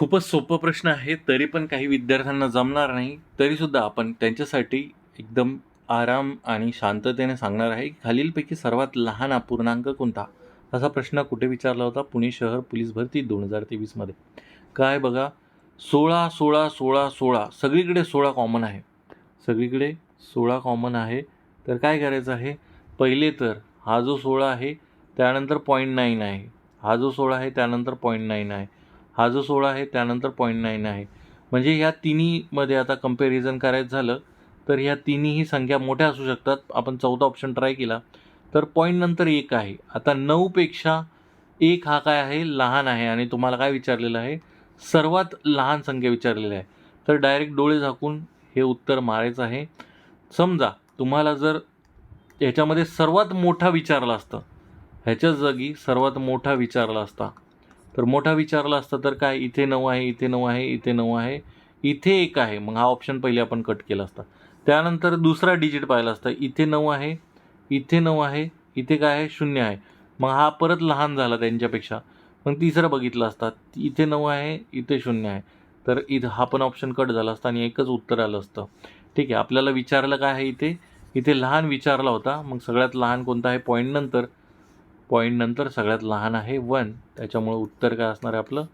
खूपच सोपं प्रश्न आहे तरी पण काही विद्यार्थ्यांना जमणार नाही तरीसुद्धा आपण त्यांच्यासाठी एकदम आराम आणि शांततेने सांगणार आहे की खालीलपैकी सर्वात लहान अपूर्णांक कोणता? असा प्रश्न कुठे विचारला होता? पुणे शहर पोलीस भरती दोन हजार तेवीसमध्ये काय बघा सोळा सोळा सोळा सोळा सगळीकडे सोळा कॉमन आहे. सगळीकडे सोळा कॉमन आहे. तर काय करायचं आहे? पहिले तर हा जो सोळा आहे त्यानंतर पॉईंट नाईन आहे. हा जो सोळा आहे त्यानंतर पॉईंट नाईन आहे. हा जो सोळा आहे त्यानंतर पॉईंट नाईन आहे. म्हणजे ह्या तिन्हीमध्ये आता कंपॅरिझन करायचं झालं तर ह्या तिन्हीही संख्या मोठ्या असू शकतात. आपण चौथा ऑप्शन ट्राय केला. तर पॉईंट नंतर एक आहे. आता नऊपेक्षा एक हा काय आहे? लहान आहे. आणि तुम्हाला काय विचारलेलं आहे? सर्वात लहान संख्या विचारलेली आहे. तर डायरेक्ट डोळे झाकून हे उत्तर मारायचं आहे. समजा तुम्हाला जर ह्याच्यामध्ये सर्वात मोठा विचारला असतं ह्याच्या जागी सर्वात मोठा विचारला असता तर मोठा विचारला असता तर काय इथे नऊ आहे इथे नऊ आहे इथे नऊ आहे इथे एक आहे. मग हा ऑप्शन पहिले आपण कट केला असता. त्यानंतर दुसरा डिजिट पाहिला असता. इथे नऊ आहे इथे नऊ आहे इथे काय आहे? शून्य आहे. मग हा परत लहान झाला त्यांच्यापेक्षा. मग तिसरा बघितला असता. इथे नऊ आहे इथे शून्य आहे. तर इथं हा पण ऑप्शन कट झाला असता आणि एकच उत्तर आलं असतं. ठीक आहे आपल्याला विचारलं काय आहे इथे? इथे लहान विचारला होता. मग सगळ्यात लहान कोणता आहे? पॉईंट नंतर. पॉईंटनंतर सगळ्यात लहान आहे वन त्याच्यामुळं उत्तर काय असणार आहे आपलं?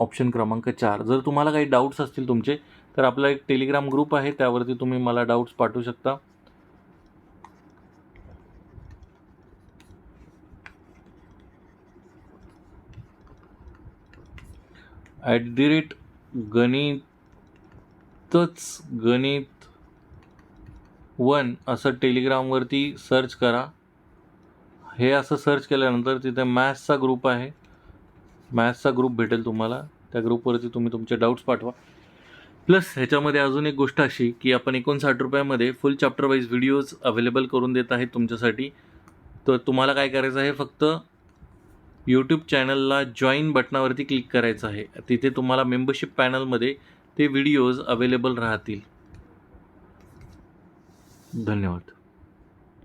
ऑप्शन क्रमांक चार. जर तुम्हाला काही डाऊट्स असतील तुमचे तर आपला एक टेलिग्राम ग्रुप आहे त्यावरती तुम्ही मला डाऊट्स पाठवू शकता. ॲट दी रेट गणितच गणित वन असं टेलिग्रामवरती सर्च करा. हे असं सर्च केल्यानंतर तिथे मॅथ्सचा ग्रुप आहे. मॅथ्सचा ग्रुप भेटेल तुम्हाला. त्या ग्रुपवरती तुम्ही तुमचे डाऊट्स पाठवा. प्लस ह्याच्यामध्ये अजून एक गोष्ट अशी की आपण एकोणसाठ रुपयामध्ये full chapter wise videos available करून देत आहेत तुमच्यासाठी. तर तुम्हाला काय करायचं आहे? फक्त यूट्यूब चॅनलला जॉईन बटनावरती क्लिक करायचं आहे. तिथे तुम्हाला मेंबरशिप पॅनलमध्ये ते व्हिडिओज अवेलेबल राहतील. धन्यवाद.